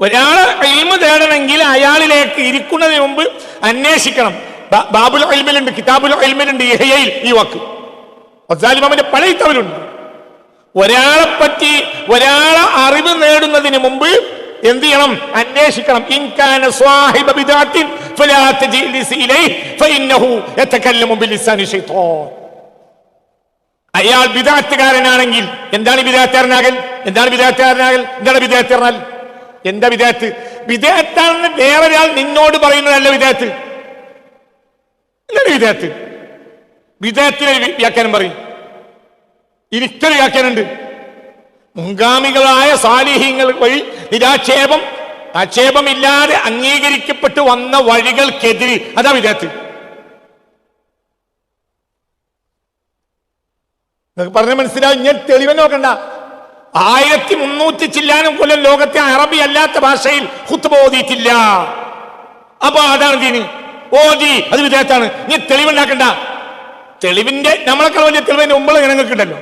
ഒരാളെ ഇൽമ തേടണമെങ്കിൽ അയാളിലേക്ക് ഇരിക്കുന്നതിന് മുമ്പ് അന്വേഷിക്കണം. ബാബുൽ ഇൽമിലുണ്ട് കിതാബുൽ ഇൽമിലുണ്ട് ഇഹയയിൽ ഈ വാക്ക്. ഒസാലിമാമിന്റെ പല ഇത്തവരുണ്ട് ഒരാളെ പറ്റി ഒരാളെ അറിവ് നേടുന്നതിന് മുമ്പ് എന്ത് ചെയ്യണം? അന്വേഷിക്കണം. ഇൻകാന സ്വാഹിബ തജിലിസ് ഇലൈഹി അയാൾ വിദാത്തുകാരനാണെങ്കിൽ എന്താണ് വിദാത്തുകാരനാകൽ എന്താണ് വിദാത്തുകാരനാകൽ എന്താണ് വിദാത്തുകാരനാൽ എന്താ വിദാത്ത് വിദാത്താണെന്ന് വേറൊരാൾ നിന്നോട് പറയുന്നതല്ല വിദേഹത്ത്. എന്താണ് വിദേഹത്ത്. വിദേഹത്തിന് വ്യാഖ്യാനം പറയും. എനിക്കൊരു വ്യാഖ്യാനമുണ്ട്. മുൻഗാമികളായ സാലിഹ്യങ്ങൾ വഴി നിരാക്ഷേപം ആക്ഷേപമില്ലാതെ അംഗീകരിക്കപ്പെട്ടു വന്ന വഴികൾക്കെതിരെ. അതാ വിദേഹത്ത്. പറഞ്ഞ മനസ്സിലാവും. ഞാൻ തെളിവ് നോക്കണ്ട. ആയിരത്തി മുന്നൂറ്റി ചില്ലാനും കൊല്ലം ലോകത്തെ അറബി അല്ലാത്ത ഭാഷയിൽ ഹുത്തുബ ഓതിയിട്ടില്ല. അപ്പൊ അതാണ് ദീന്. ഓതി അത് വിദേഹത്താണ് നീ തെളിവുണ്ടാക്കണ്ട. തെളിവിന്റെ നമ്മളെക്കാൾ വലിയ തെളിവിന്റെ മുമ്പ് ജനങ്ങൾക്ക് ഉണ്ടല്ലോ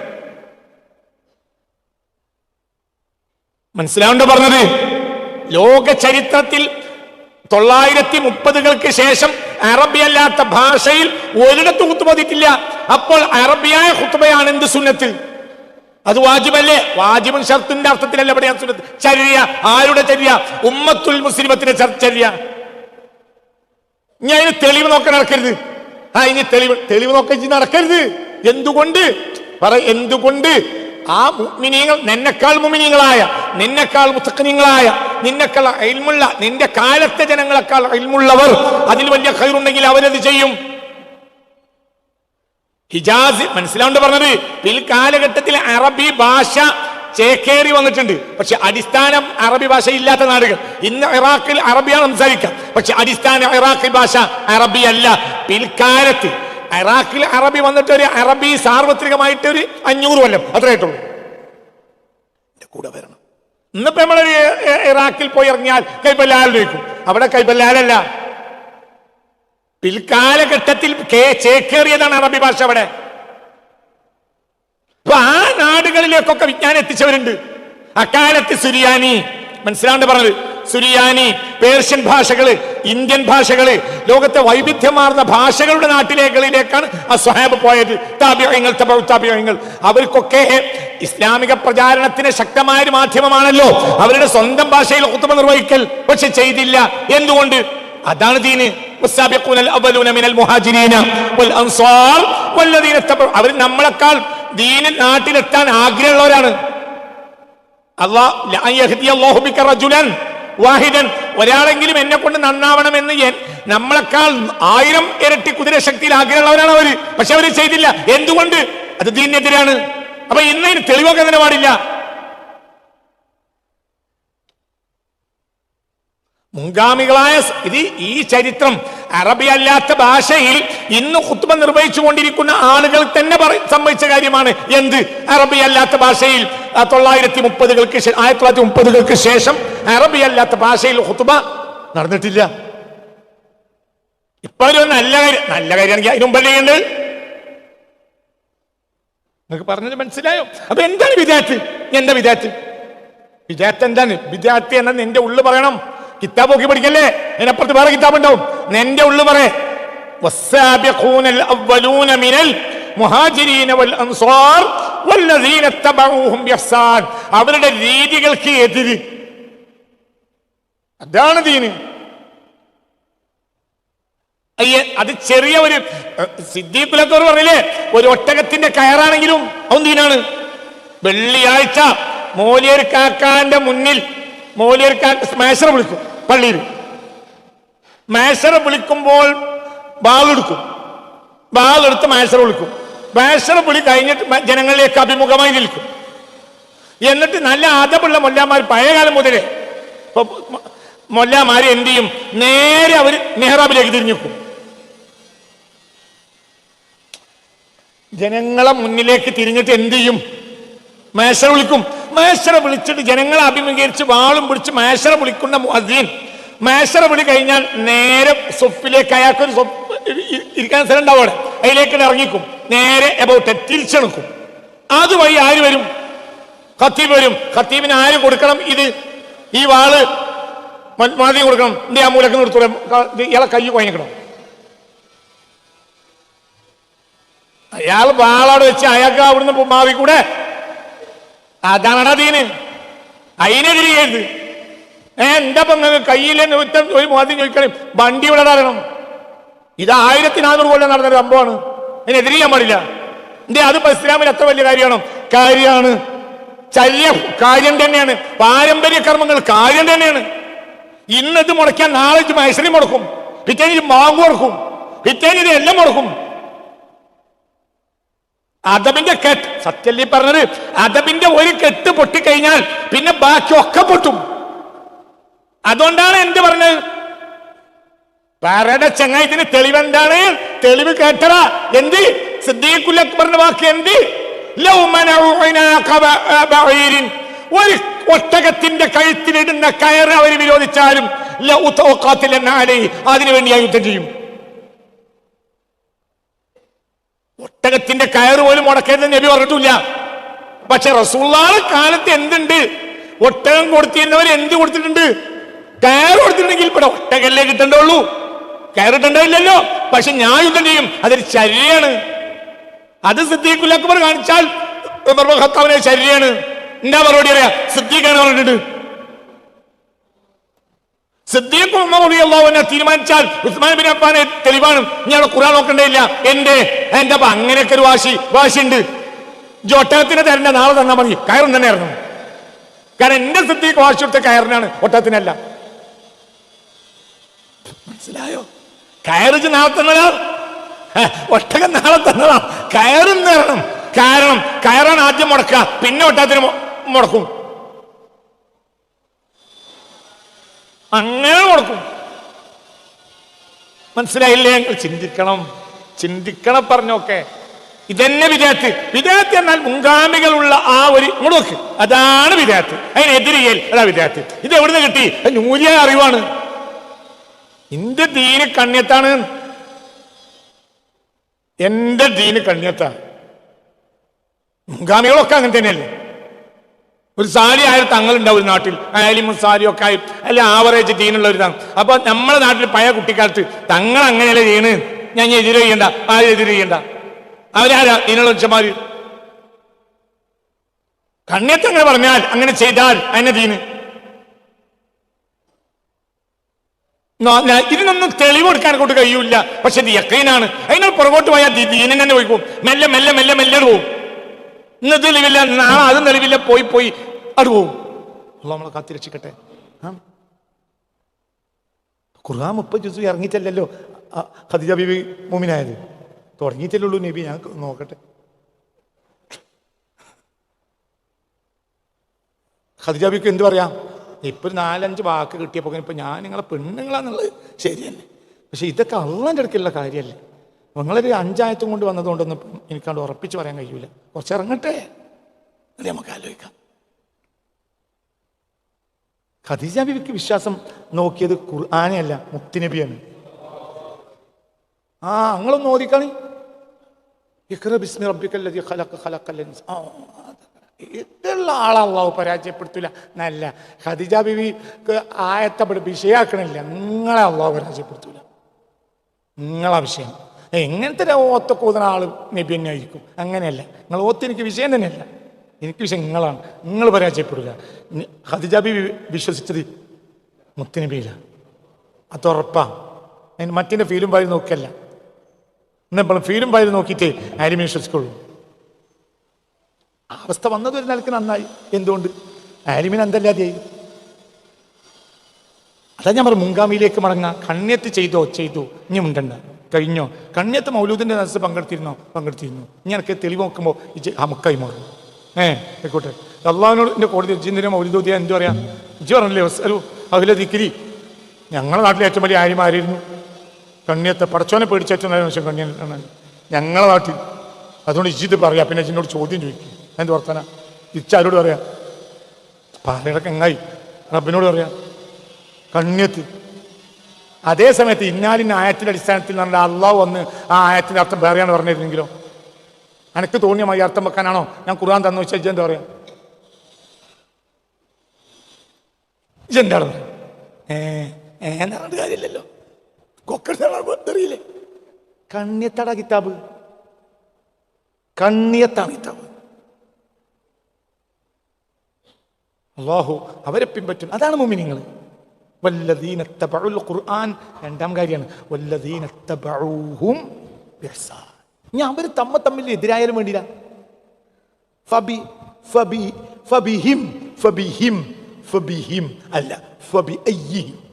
മനസ്സിലാവണ്ട പറഞ്ഞത്? ലോക ചരിത്രത്തിൽ തൊള്ളായിരത്തി മുപ്പതുകൾക്ക് ശേഷം അറബി അല്ലാത്ത ഭാഷയിൽ ഒരിടത്ത് കുത്തുപോതിട്ടില്ല അപ്പോൾ അറബിയായ കുത്തുബയാണ് എന്ത് സുന്നത്ത്? അത് വാജിബല്ലേ? വാജിബും ഷർത്തിന്റെ അർത്ഥത്തിലല്ല ഇവിടെ ചര്യ. ആരുടെ ചര്യ? ഉമ്മത്തുൽ മുസ്ലിമത്തിന്റെ ചര്യ. ഞാൻ തെളിവ് നോക്കാൻ നടക്കരുത്. ആ ഇനി തെളിവ് തെളിവ് നോക്കി നടക്കരുത്. എന്തുകൊണ്ട്? പറ എന്തുകൊണ്ട്? ആ മുമിനീങ്ങൾ നിന്നെക്കാൾ മുമിനീങ്ങളായ നിന്നെക്കാൾ മുത്തക്കനീങ്ങളായ നിന്നെക്കാൾ അയൽമുള്ള നിന്റെ കാലത്തെ ജനങ്ങളെക്കാൾ അയൽമുള്ളവർ അതിൽ വലിയ കയറുണ്ടെങ്കിൽ അവരത് ചെയ്യും. ഹിജാസ് മനസ്സിലാവുണ്ട് പറഞ്ഞത്? പിൽക്കാലഘട്ടത്തിൽ അറബി ഭാഷ ചേക്കേറി വന്നിട്ടുണ്ട്. പക്ഷെ അടിസ്ഥാനം അറബി ഭാഷ ഇല്ലാത്ത നാടുകൾ. ഇന്ന് ഇറാഖിൽ അറബിയാണ് സംസാരിക്കാം പക്ഷെ അടിസ്ഥാന ഇറാഖി ഭാഷ അറബി അല്ല. പിൽക്കാലത്ത് ഇറാഖിൽ അറബി വന്നിട്ട് ഒരു അറബി സാർവത്രികമായിട്ട് ഒരു അഞ്ഞൂറ് കൊല്ലം. അത്രയായിട്ടുള്ളൂ കൂടെ വരണം. ഇന്നിപ്പോ നമ്മൾ ഇറാഖിൽ പോയി ഇറങ്ങിയാൽ കൈപ്പല്ലാലും അവിടെ കൈപ്പല്ലാലല്ല പിൽക്കാലഘട്ടത്തിൽ ചേക്കേറിയതാണ് അറബി ഭാഷ അവിടെ. അപ്പൊ ആ നാടുകളിലേക്കൊക്കെ വിജ്ഞാനം എത്തിച്ചവരുണ്ട്. അക്കാലത്ത് സുരിയാനി മനസ്സിലാണ്ട് പറഞ്ഞത്? സുരിയാനി പേർഷ്യൻ ഭാഷകൾ ഇന്ത്യൻ ഭാഷകൾ ലോകത്തെ വൈവിധ്യമാർന്ന ഭാഷകളുടെ നാട്ടിലേകളിലേക്കാണ് ആ സ്വഹാബ് പോയത്. താപ്യങ്ങൾ താപ്യങ്ങൾ അവർക്കൊക്കെ ഇസ്ലാമിക പ്രചാരണത്തിന് ശക്തമായ ഒരു മാധ്യമമാണല്ലോ. അവരുടെ സ്വന്തം ഭാഷയിൽ ഒത്തുമ നിർവഹിക്കൽ. പക്ഷെ ചെയ്തില്ല. എന്തുകൊണ്ട്? അതാണ് ദീന്. والسابقون الأولون من المهاجرين والأنصار والذين اتبعوا അവർ നമ്മളെക്കാൾ ദീനിൽ നാട്ടിലെത്താൻ ആഗ്രഹമുള്ളവരാണ് അള്ളാഹുബിക്കറജുലൻ വാഹിദൻ ഒരാളെങ്കിലും എന്നെ കൊണ്ട് നന്നാവണമെന്ന് എൻ- നമ്മളെക്കാൾ ആയിരം ഇരട്ടി കുതിരശക്തിയിൽ ആഗ്രഹമുള്ളവരാണ് അവര് പക്ഷെ അവര് ചെയ്തില്ല എന്തുകൊണ്ട് അത് ദീനെതിരാണ് അപ്പൊ ഇന്ന് ഇതിന് തെളിവൊക്കെ തന്നെ പാടില്ല മുൻഗാമികളായ ഇത് ഈ ചരിത്രം അറബി അല്ലാത്ത ഭാഷയിൽ ഇന്ന് കുത്തുമ നിർവഹിച്ചു കൊണ്ടിരിക്കുന്ന ആളുകൾ തന്നെ സംഭവിച്ച കാര്യമാണ്. എന്ത്? അറബി അല്ലാത്ത ഭാഷയിൽ തൊള്ളായിരത്തി മുപ്പതുകൾക്ക് ആയിരത്തി തൊള്ളായിരത്തി മുപ്പതുകൾക്ക് ശേഷം അറബി അല്ലാത്ത ഭാഷയിൽ കുത്തുബ നടന്നിട്ടില്ല. ഇപ്പൊ ഒരു നല്ല കാര്യം നല്ല കാര്യമാണെങ്കിൽ അതിനു മുമ്പല്ലേ ചെയ്യേണ്ടത്? നിങ്ങൾക്ക് പറഞ്ഞത് മനസ്സിലായോ? അപ്പൊ എന്താണ് വിദ്യാർത്ഥി? എന്താ വിദ്യാർത്ഥി? വിദ്യാർത്ഥി എന്താണ്? വിദ്യാർത്ഥി എന്ന നിന്റെ ഉള്ളു പറയണം. കിതാബ് നോക്കി പഠിക്കല്ലേ? അതിനപ്പുറത്ത് വേറെ കിതാബ് ഉണ്ടാവും എന്റെ ഉള്ളു പറ. അവരുടെ രീതികൾക്ക് എതിര്. അതാണ് ദീന്. അയ്യേ അത് ചെറിയ ഒരു സിദ്ദീഖുലൊക്കെ പറഞ്ഞില്ലേ? ഒരു ഒട്ടകത്തിന്റെ കയറാണെങ്കിലും അവൻ ദീനാണ്. വെള്ളിയാഴ്ച മോലിയർ കാക്കാന്റെ മുന്നിൽ മോലിയർ കാക്ക സ്മാഷർ വിളിക്കും പള്ളിയിൽ. മാഷർ വിളിക്കുമ്പോൾ ബാളെടുക്കും ബാളെടുത്ത് മാഷർ വിളിക്കും. മാഷർ വിളി കഴിഞ്ഞിട്ട് ജനങ്ങളിലേക്ക് അഭിമുഖമായി നിൽക്കും. എന്നിട്ട് നല്ല ആദമുള്ള മൊല്ലാമാർ പഴയകാലം മുതലേ മൊല്ലാമാർ എന്ത് ചെയ്യും? നേരെ അവർ മെഹ്റാബിലേക്ക് തിരിഞ്ഞുക്കും ജനങ്ങളെ മുന്നിലേക്ക് തിരിഞ്ഞിട്ട് എന്ത് ചെയ്യും? മേശ വിളിക്കും. മേശറ വിളിച്ചിട്ട് ജനങ്ങളെ അഭിമുഖീകരിച്ച് വാളും പിടിച്ച് മേശറ വിളിക്കുന്ന മുഹദ്ദീൻ മേശറ വിളി കഴിഞ്ഞാൽ നേരെ സൊപ്പിലേക്ക് അയാൾക്കൊരു സൊപ്പ് സ്വപ്പ് ഇരിക്കാൻ സ്ഥലം ഉണ്ടാവും അതിലേക്ക് ഇറങ്ങിക്കും. നേരെ എബൌട്ട് തിരിച്ചെടുക്കും അതുവഴി ആര് വരും? ഖത്തീബ് വരും. ഖത്തീബിന് ആര് കൊടുക്കണം ഇത്? ഈ വാൾ മാതി കൊടുക്കണം. എന്റെ ആ മൂലക്ക് ഇയാളെ കൈ കുഴഞ്ഞിക്കണം അയാൾ വാളോട് വെച്ച് അയാൾക്ക് അവിടുന്ന് മാറി കൂടെ അതാണ് ദീന്. അതിനെതിരെ ചെയ്ത് ഏ എന്താ നിങ്ങൾക്ക് കയ്യിൽ ഒരു മാദ്യം ചോദിക്കണം? വണ്ടി ഇവിടെ തരണം. ഇത് ആയിരത്തി നാനൂറ് കൊല്ലം നടന്നൊരു സംഭവമാണ്. അതിനെതിരെ ചെയ്യാൻ പാടില്ല. എന്തേ അത് ഇസ്ലാമിൽ എത്ര വലിയ കാര്യമാണ്? കാര്യമാണ്. ചര്യ കാര്യം തന്നെയാണ്. പാരമ്പര്യ കർമ്മങ്ങൾ കാര്യം തന്നെയാണ്. ഇന്നത് മുടക്കാൻ നാളെ മൈസരി മുടക്കും. പിറ്റേന്ന് ഇത് മാങ്ങു മുടക്കും. പിറ്റേന്ന് ഇത് എല്ലാം മുടക്കും. അതബിന്റെ കെട്ട് സത്യല്ലി പറഞ്ഞത്? അതബിന്റെ ഒരു കെട്ട് പൊട്ടിക്കഴിഞ്ഞാൽ പിന്നെ ബാക്കിയൊക്കെ പൊട്ടും. അതുകൊണ്ടാണ് എന്ത് പറഞ്ഞത്? പാറയുടെ ചങ്ങായത്തിന് തെളിവ് എന്താണ് തെളിവ് കേട്ടടാ എന്ത്? സിദ്ദീഖുൽ വാക്ക് എന്ത്. ഒരു ഒട്ടകത്തിന്റെ കഴുത്തിലിടുന്ന കയറ് അവർ വിരോധിച്ചാലും. അതിനുവേണ്ടി ഞാൻ യുദ്ധം ചെയ്യും. ഒട്ടകത്തിന്റെ കയറ് പോലും മുടക്കരുത് നബി പറഞ്ഞിട്ടില്ല. പക്ഷെ റസൂള്ളാടെ കാലത്ത് എന്തുണ്ട്? ഒട്ടകം കൊടുത്തിരുന്നവർ എന്ത് കൊടുത്തിട്ടുണ്ട്? കയറ് കൊടുത്തിട്ടുണ്ടെങ്കിൽ ഇവിടെ ഒട്ടകല്ലേ കിട്ടണ്ടുള്ളൂ. കയറിട്ടുണ്ടാവില്ലല്ലോ. പക്ഷെ ഞാൻ യുദ്ധം ചെയ്യും. അതൊരു ശരീരമാണ് അത് സിദ്ദീഖുൽ അക്ബർ കാണിച്ചാൽ ശരീരമാണ് എന്താ മറുപടി അറിയാം സിദ്ദീഖാണ് പറഞ്ഞിട്ടുണ്ട്. തീരുമാനിച്ചാൽ ഉസ്മാൻ ബിൻ അഫ്ഫാനെ തെളിവാണ്. ഞാൻ ഖുർആൻ നോക്കണ്ടേയില്ല. എന്റെ എന്റെ അങ്ങനെയൊക്കെ ഒരു വാശി വാശിയുണ്ട്. ഒട്ടകത്തിന് തരണ്ട നാളെ തന്നാ മതി. കയറും തന്നെ ഇറങ്ങും. കാരണം എന്റെ സിദ്ദീഖ് വാശി കൊടുത്ത കയറിനാണ് ഒട്ടകത്തിനല്ല. മനസ്സിലായോ? കയറിച്ച് നാളെ തന്നതാ? ഒട്ടകം നാളെ തന്നതാ. കയറും നേരണം കാരണം കയറാൻ ആദ്യം മുടക്കുക പിന്നെ ഒട്ടകത്തിന് മുടക്കും. അങ്ങനെ കൊടുക്കും. മനസ്സിലായില്ലേ? നിങ്ങൾ ചിന്തിക്കണം. ചിന്തിക്കണം പറഞ്ഞോക്കെ. ഇതന്നെ വിദേഹത്ത് വിദേഹത്ത് എന്നാൽ മുൻഗാമികളുള്ള ആ ഒരു ഇങ്ങോട്ട് അതാണ് വിദേഹത്ത് അതിനെതിരിയൽ അതാ വിദേഹത്ത് ഇത് എവിടുന്ന് കിട്ടി? നൂലിയ അറിവാണ്. എന്റെ ദീന് കണ്യത്താണ്. എന്റെ ദീന് കണ്യത്താണ്. മുൻഗാമികളൊക്കെ അങ്ങനെ തന്നെയല്ലേ? ഒരു സാരി ആയാലും തങ്ങളുണ്ടാവും ഒരു നാട്ടിൽ. ആയാലും സാരിയും ഒക്കെ ആയി. അല്ല ആവറേജ് ജീനുള്ള ഒരു തങ്ങൾ അപ്പൊ നമ്മുടെ നാട്ടിൽ പഴയ കുട്ടിക്കാലത്ത് തങ്ങൾ അങ്ങനെയല്ല ചെയ്യണ്? ഞാൻ എതിര് ചെയ്യണ്ട. ആരും എതിര് ചെയ്യണ്ട. അവരാരാ? ഇതിനുള്ള മനുഷ്യന്മാര്. അങ്ങനെ പറഞ്ഞാൽ അങ്ങനെ ചെയ്താൽ അതിനെ ദീന്. നോ- ന- ഇതിനൊന്നും തെളിവ് കൊടുക്കാൻ കൊണ്ട് കഴിയൂല പക്ഷെ ഇത് യക്കീനാണ്. അതിനോട് പുറകോട്ട് പോയാൽ ദീനിന് തന്നെ പോയി പോകും മെല്ലെ മെല്ലെ മെല്ലെ മെല്ലെ പോകും ഇന്ന് തെളിവില്ല നാളെ അതും തെളിവില്ല പോയി പോയി. അത് പോവും. നമ്മളെ കാത്തിരക്ഷിക്കട്ടെ? ഖുർആൻ മുപ്പത് ജുസു ഇറങ്ങിച്ചല്ലല്ലോ ഖദീജ ബീബി മുമിനായത് തുടങ്ങിയിട്ടല്ലുള്ളൂ നബി ഞാൻ നോക്കട്ടെ. ഖദീജ ബീക്ക് എന്ത് പറയാം? ഇപ്പൊ നാലഞ്ച് വാക്ക് കിട്ടിയപ്പോൾ ഇപ്പൊ ഞാൻ നിങ്ങളെ പെണ്ണുങ്ങളാന്നുള്ളത് ശരി തന്നെ പക്ഷെ ഇതൊക്കെ അള്ളാന്റെ അടുക്കുള്ള കാര്യമല്ലേ? നിങ്ങളൊരു അഞ്ചായത്തും കൊണ്ട് വന്നതുകൊണ്ടൊന്നും എനിക്കാണ്ട് ഉറപ്പിച്ച് പറയാൻ കഴിയൂല. കുറച്ച് ഇറങ്ങട്ടെ? അല്ലേ നമുക്ക് ആലോചിക്കാം. ഖദീജ ബിബിക്ക് വിശ്വാസം നോക്കിയത് ഖുർആാനെയല്ല മുത്തുനബിയാണ് ആ നിങ്ങളൊന്ന് ഓദിക്കളി ഇഖ്റ ബിസ്മി റബ്ബിക്കല്ലദീ ഖലഖ ഖലഖൽ ഇൻസാ. ആ, അത് ഇതുള്ള ആളെ അള്ളാഹു പരാജയപ്പെടുത്തില്ല എന്നല്ല ഖദീജ ബിവിക്ക് ആയത്തെ പഠി വിഷയാക്കണില്ല. നിങ്ങളെ അള്ളാഹു പരാജയപ്പെടുത്തൂല. നിങ്ങളെ വിഷയം. എങ്ങനത്തെ ഓത്ത കൂതുന്ന ആൾ നബി തന്നെ ആയിരിക്കും അങ്ങനെയല്ല. നിങ്ങൾ ഓത്ത് എനിക്ക് വിഷയം തന്നെയല്ല. എനിക്ക് വിഷയം നിങ്ങളാണ്. നിങ്ങൾ പരാജയപ്പെടുക. ഹദിജാബി വിശ്വസിച്ചത് മുത്തുനബിയില്ല അത് ഉറപ്പാ. അതിന് മറ്റേ ഫീലും പായി നോക്കല്ല എന്നെപ്പോഴും ഫീലും പായി നോക്കിയിട്ടേ ആരും വിശ്വസിക്കുള്ളൂ. അവസ്ഥ വന്നത് ഒരു നിലയ്ക്ക് നന്നായി. എന്തുകൊണ്ട്? ആലിമിന് എന്തല്ലാതെയായി അതാ ഞാൻ പറഞ്ഞു മുൻഗാമിയിലേക്ക് മടങ്ങാം. കണ്ണെത്തി ചെയ്തോ ചെയ്തു. ഇനി ഉണ്ടണ്ട കഴിഞ്ഞോ? കണ്ണിയത്ത് മൗലൂദിന്റെ നസ് പങ്കെടുത്തിരുന്നോ? പങ്കെടുത്തിരുന്നു. ഇനി എനിക്ക് തെളിവ് നോക്കുമ്പോൾ ഇജ് അമുക്കായി മാറും. ഏ ആയിക്കോട്ടെ. അള്ളാഹിനോട് കോടതി ജിന്ദിനെ മൗലൂദിയ എന്തു പറയാം? ഇജ് പറഞ്ഞല്ലേ ഒരു അഖില ദിക്കിരി ഞങ്ങളുടെ നാട്ടിലെ ഏറ്റവും വലിയ ആര്യമാരായിരുന്നു കണ്ണിയത്തെ പടച്ചോനെ പേടിച്ച ഏറ്റവും നല്ല മനുഷ്യൻ കണ്ണിയാണ് ഞങ്ങളെ നാട്ടിൽ. അതുകൊണ്ട് ഇജിത് പറയാം. പിന്നെ ഇജിനോട് ചോദ്യം ചോദിക്കും. എന്ത് വർത്തന? ഇച്ചാരോട് പറയാ? പാലയുടെ കെങ്ങായി റബ്ബിനോട് പറയാം. കണ്യത്ത് അതേ സമയത്ത് ഇന്നാലിന് ആയത്തിന്റെ അടിസ്ഥാനത്തിൽ പറഞ്ഞാൽ അള്ളാഹു വന്ന് ആ ആയത്തിന്റെ അർത്ഥം വേറെയാണ് പറഞ്ഞിരുന്നെങ്കിലോ. എനിക്ക് തോന്നിയ മതി അർത്ഥം വെക്കാനാണോ? ഞാൻ ഖുർആൻ തന്നു വെച്ചാൽ എന്താ പറയുക ഏ ഏന്ന് കാര്യമില്ലല്ലോ. കൊക്കറിയില്ലേ കണ്ണിയത്താടാ കിതാബ്. കണ്ണിയത്താണ് കിതാബ്. അള്ളാഹു അവരെ പിൻപറ്റും. അതാണ് മുമിനിങ്ങൾ വല്ലദീനത്തബഉൽ ഖുർആൻ. രണ്ടാം കാര്യമാണ് വല്ലദീനത്തബഊഹും ബിഹ്സാൻ. ഇനി അവർ തമ്മ തമ്മിൽ എതിരായാലും വേണ്ടില്ല ഫബി ഫബി ഫബിഹിം ഫബിഹിം ഫബിഹിം അല്ല ഫബി അയ്യിഹിം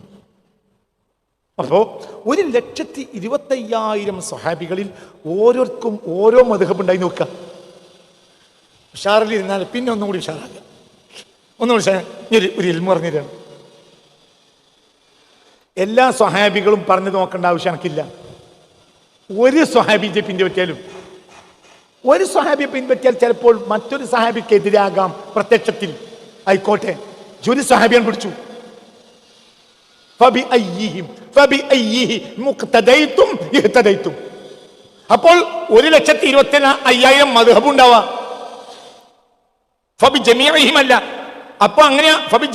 അപ്പോ ഒരു ലക്ഷത്തി ഇരുപത്തയ്യായിരം സ്വഹാബികളിൽ ഓരോർക്കും ഓരോ മധുഹബ് ഉണ്ടായി നോക്കുക. ഉഷാറിൽ ഇരുന്നാൽ പിന്നെ ഒന്നും കൂടി ഉഷാറാക്കുക ഒന്നും കൂടി ഉഷാ- ഒരു ഇൽമ പറഞ്ഞുതരാണ് എല്ലാ സ്വഹാബികളും പറഞ്ഞു നോക്കേണ്ട ആവശ്യം എനിക്കില്ല. ഒരു സ്വഹാബിയെ പിൻപറ്റിയാലും. ഒരു സ്വഹാബിയെ പിൻപറ്റിയാൽ ചിലപ്പോൾ മറ്റൊരു സഹാബിക്ക് എതിരാകാം പ്രത്യക്ഷത്തിൽ. ആയിക്കോട്ടെ. ജോലി സ്വഹാബിയൻ പിടിച്ചു. അപ്പോൾ ഒരു ലക്ഷത്തി ഇരുപത്തി അയ്യായിരം മധുഹബ് ഉണ്ടാവാം. ഫബി അല്ല. അപ്പൊ അങ്ങനെ ഫബി